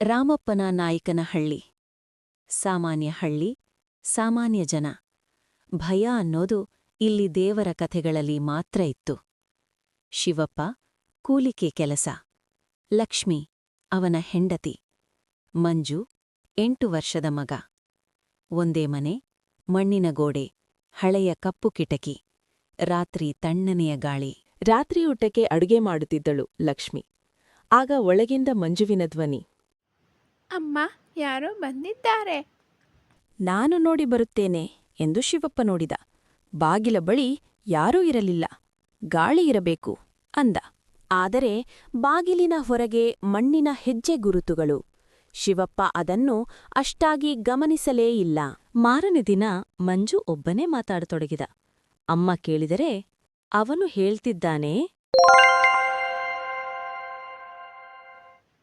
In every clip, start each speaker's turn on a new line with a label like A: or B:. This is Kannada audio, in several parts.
A: ರಾಮಪ್ಪನ ನಾಯಕನ ಹಳ್ಳಿ ಸಾಮಾನ್ಯ ಹಳ್ಳಿ, ಸಾಮಾನ್ಯ ಜನ. ಭಯ ಅನ್ನೋದು ಇಲ್ಲಿ ದೇವರ ಕಥೆಗಳಲ್ಲಿ ಮಾತ್ರ ಇತ್ತು. ಶಿವಪ್ಪ, ಕೂಲಿಕೆ ಕೆಲಸ. ಲಕ್ಷ್ಮಿ, ಅವನ ಹೆಂಡತಿ. ಮಂಜು, ಎಂಟು ವರ್ಷದ ಮಗ. ಒಂದೇ ಮನೆ, ಮಣ್ಣಿನ ಗೋಡೆ, ಹಳೆಯ ಕಪ್ಪು ಕಿಟಕಿ. ರಾತ್ರಿ ತಣ್ಣನೆಯ ಗಾಳಿ.
B: ರಾತ್ರಿ ಊಟಕ್ಕೆ ಅಡುಗೆ ಮಾಡುತ್ತಿದ್ದಳು ಲಕ್ಷ್ಮಿ. ಆಗ ಒಳಗಿಂದ ಮಂಜುವಿನ ಧ್ವನಿ.
C: ಅಮ್ಮ ಯಾರೋ ಬಂದಿದ್ದಾರೆ.
B: ನಾನು ನೋಡಿ ಬರುತ್ತೇನೆ ಎಂದು ಶಿವಪ್ಪ ನೋಡಿದ. ಬಾಗಿಲ ಬಳಿ ಯಾರೂ ಇರಲಿಲ್ಲ. ಗಾಳಿ ಇರಬೇಕು ಅಂದ. ಆದರೆ ಬಾಗಿಲಿನ ಹೊರಗೆ ಮಣ್ಣಿನ ಹೆಜ್ಜೆ ಗುರುತುಗಳು. ಶಿವಪ್ಪ ಅದನ್ನು ಅಷ್ಟಾಗಿ ಗಮನಿಸಲೇ ಇಲ್ಲ. ಮಾರನೆ ದಿನ ಮಂಜು ಒಬ್ಬನೇ ಮಾತಾಡತೊಡಗಿದ. ಅಮ್ಮ ಕೇಳಿದರೆ ಅವನು ಹೇಳ್ತಿದ್ದಾನೆ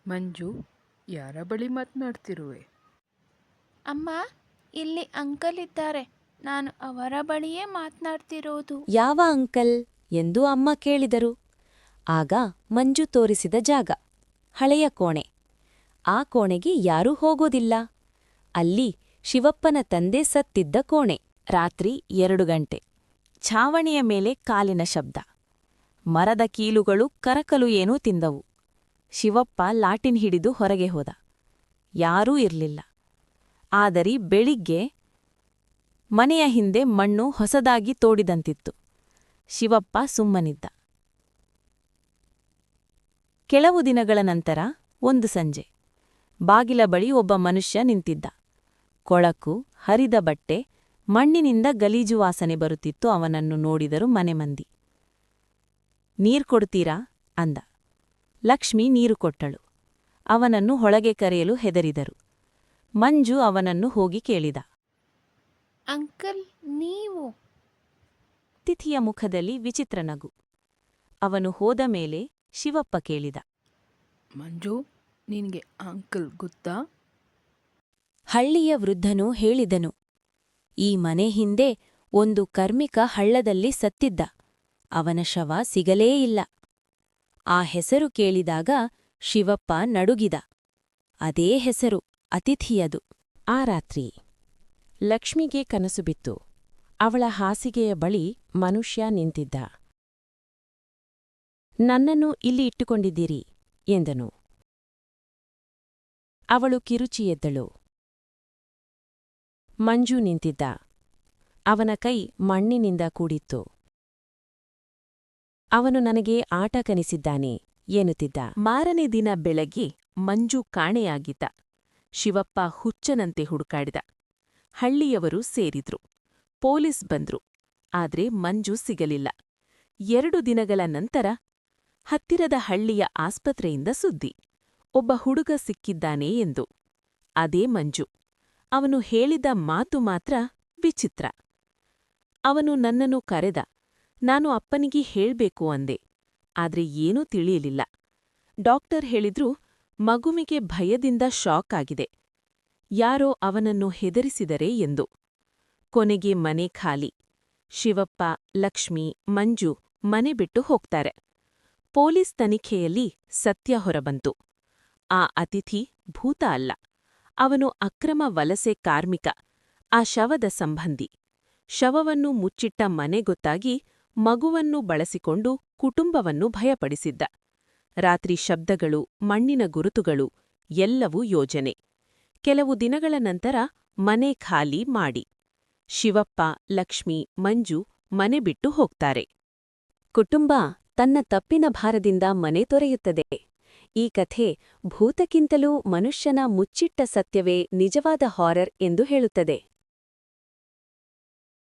D: ಮಂಜು ಯಾರ ಬಳಿ ಮಾತನಾಡ್ತಿರುವೆ?
C: ಅಮ್ಮ ಇಲ್ಲಿ ಅಂಕಲ್ ಇದ್ದಾರೆ. ನಾನು ಅವರ ಬಳಿಯೇ ಮಾತನಾಡ್ತಿರೋದು.
A: ಯಾವ ಅಂಕಲ್ ಎಂದು ಅಮ್ಮ ಕೇಳಿದರು. ಆಗ ಮಂಜು ತೋರಿಸಿದ ಜಾಗ ಹಳೆಯ ಕೋಣೆ. ಆ ಕೋಣೆಗೆ ಯಾರೂ ಹೋಗೋದಿಲ್ಲ. ಅಲ್ಲಿ ಶಿವಪ್ಪನ ತಂದೆ ಸತ್ತಿದ್ದ ಕೋಣೆ ರಾತ್ರಿ ಎರಡು ಗಂಟೆ. ಛಾವಣಿಯ ಮೇಲೆ ಕಾಲಿನ ಶಬ್ದ. ಮರದ ಕೀಲುಗಳು ಕರಕಲು ಏನೂ ತಿಂದವು. ಶಿವಪ್ಪ ಲಾಟಿನ್ ಹಿಡಿದು ಹೊರಗೆ ಹೋದ. ಯಾರೂ ಇರಲಿಲ್ಲ. ಆದರೆ ಬೆಳಿಗ್ಗೆ ಮನೆಯ ಹಿಂದೆ ಮಣ್ಣು ಹೊಸದಾಗಿ ತೋಡಿದಂತಿತ್ತು. ಶಿವಪ್ಪ ಸುಮ್ಮನಿದ್ದ. ಕೆಲವು ದಿನಗಳ ನಂತರ ಒಂದು ಸಂಜೆ. ಬಾಗಿಲ ಬಳಿ ಒಬ್ಬ ಮನುಷ್ಯ ನಿಂತಿದ್ದ. ಕೊಳಕು, ಹರಿದ ಬಟ್ಟೆ, ಮಣ್ಣಿನಿಂದ ಗಲೀಜು ವಾಸನೆ ಬರುತ್ತಿತ್ತು ಅವನನ್ನು ನೋಡಿದರು ಮನೆಮಂದಿ ನೀರ್ ಕೊಡ್ತೀರಾ? ಅಂದ. ಲಕ್ಷ್ಮಿ ನೀರು ಕೊಟ್ಟಳು. ಅವನನ್ನು ಹೊಳಗೆ ಕರೆಯಲು ಹೆದರಿದರು. ಮಂಜು ಅವನನ್ನು ಹೋಗಿ ಕೇಳಿದ.
C: ಅಂಕಲ್ ನೀವು?
A: ತಿಥಿಯ ಮುಖದಲ್ಲಿ ವಿಚಿತ್ರ ನಗು. ಅವನು ಹೋದ ಮೇಲೆ ಶಿವಪ್ಪ ಕೇಳಿದ.
D: ಮಂಜು ನಿನಗೆ ಅಂಕಲ್ ಗೊತ್ತಾ?
A: ಹಳ್ಳಿಯ ವೃದ್ಧನು ಹೇಳಿದನು. ಈ ಮನೆ ಹಿಂದೆ ಒಂದು ಕರ್ಮಿಕ ಹಳ್ಳದಲ್ಲಿ ಸತ್ತಿದ್ದ. ಅವನ ಶವ ಸಿಗಲೇ ಇಲ್ಲ. ಆ ಹೆಸರು ಕೇಳಿದಾಗ ಶಿವಪ್ಪ ನಡುಗಿದ. ಅದೇ ಹೆಸರು, ಅತಿಥಿಯದು. ಆ ರಾತ್ರಿ ಲಕ್ಷ್ಮಿಗೆ ಕನಸು ಬಿತ್ತು. ಅವಳ ಹಾಸಿಗೆಯ ಬಳಿ ಮನುಷ್ಯ ನಿಂತಿದ್ದ. ನನ್ನನ್ನು ಇಲ್ಲಿ ಇಟ್ಟುಕೊಂಡಿದ್ದೀರಿ, ಎಂದನು. ಅವಳು ಕಿರುಚಿ ಎದ್ದಳು. ಮಂಜು ನಿಂತಿದ್ದ. ಅವನ ಕೈ ಮಣ್ಣಿನಿಂದ ಕೂಡಿತ್ತು. ಅವನು ನನಗೆ ಆಟ ಕನಿಸಿದ್ದಾನೆ ಎನ್ನುತ್ತಿದ್ದ. ಮಾರನೇ ದಿನ ಬೆಳಗ್ಗೆ ಮಂಜು ಕಾಣೆಯಾಗಿದ್ದ. ಶಿವಪ್ಪ ಹುಚ್ಚನಂತೆ ಹುಡುಕಾಡಿದ. ಹಳ್ಳಿಯವರು ಸೇರಿದ್ರು. ಪೊಲೀಸ್ ಬಂದ್ರು. ಆದ್ರೆ ಮಂಜು ಸಿಗಲಿಲ್ಲ. ಎರಡು ದಿನಗಳ ನಂತರ ಹತ್ತಿರದ ಹಳ್ಳಿಯ ಆಸ್ಪತ್ರೆಯಿಂದ ಸುದ್ದಿ. ಒಬ್ಬ ಹುಡುಗ ಸಿಕ್ಕಿದ್ದಾನೆ ಎಂದು. ಅದೇ ಮಂಜು. ಅವನು ಹೇಳಿದ ಮಾತು ಮಾತ್ರ ವಿಚಿತ್ರ. ಅವನು ನನ್ನನ್ನು ಕರೆದ. ನಾನು ಅಪ್ಪನಿಗೆ ಹೇಳ್ಬೇಕು ಅಂದೆ. ಆದ್ರೆ ಏನೂ ತಿಳಿಯಲಿಲ್ಲ. ಡಾಕ್ಟರ್ ಹೇಳಿದ್ರು, ಮಗುವಿಗೆ ಭಯದಿಂದ ಶಾಕ್ ಆಗಿದೆ. ಯಾರೋ ಅವನನ್ನು ಹೆದರಿಸಿದರೆ ಎಂದು. ಕೊನೆಗೆ ಮನೆ ಖಾಲಿ. ಶಿವಪ್ಪ, ಲಕ್ಷ್ಮಿ, ಮಂಜು ಮನೆ ಬಿಟ್ಟು ಹೋಗ್ತಾರೆ. ಪೊಲೀಸ್ ತನಿಖೆಯಲ್ಲಿ ಸತ್ಯ ಹೊರಬಂತು. ಆ ಅತಿಥಿ ಭೂತ ಅಲ್ಲ. ಅವನು ಅಕ್ರಮ ವಲಸೆ ಕಾರ್ಮಿಕ. ಆ ಶವದ ಸಂಬಂಧಿ. ಶವವನ್ನು ಮುಚ್ಚಿಟ್ಟ ಮನೆ ಗೊತ್ತಾಗಿ ಮಗುವನ್ನು ಬಳಸಿಕೊಂಡು ಕುಟುಂಬವನ್ನು ಭಯಪಡಿಸಿದ್ದ. ರಾತ್ರಿ ಶಬ್ದಗಳು, ಮಣ್ಣಿನ ಗುರುತುಗಳು, ಎಲ್ಲವೂ ಯೋಜನೆ. ಕೆಲವು ದಿನಗಳ ನಂತರ ಮನೆ ಖಾಲಿ ಮಾಡಿ. ಶಿವಪ್ಪ, ಲಕ್ಷ್ಮಿ, ಮಂಜು ಮನೆ ಬಿಟ್ಟು ಹೋಗ್ತಾರೆ. ಕುಟುಂಬ ತನ್ನ ತಪ್ಪಿನ ಭಾರದಿಂದ ಮನೆ ತೊರೆಯುತ್ತದೆ. ಈ ಕಥೆ ಭೂತಕ್ಕಿಂತಲೂ ಮನುಷ್ಯನ ಮುಚ್ಚಿಟ್ಟ ಸತ್ಯವೇ ನಿಜವಾದ ಹಾರರ್ ಎಂದು ಹೇಳುತ್ತದೆ.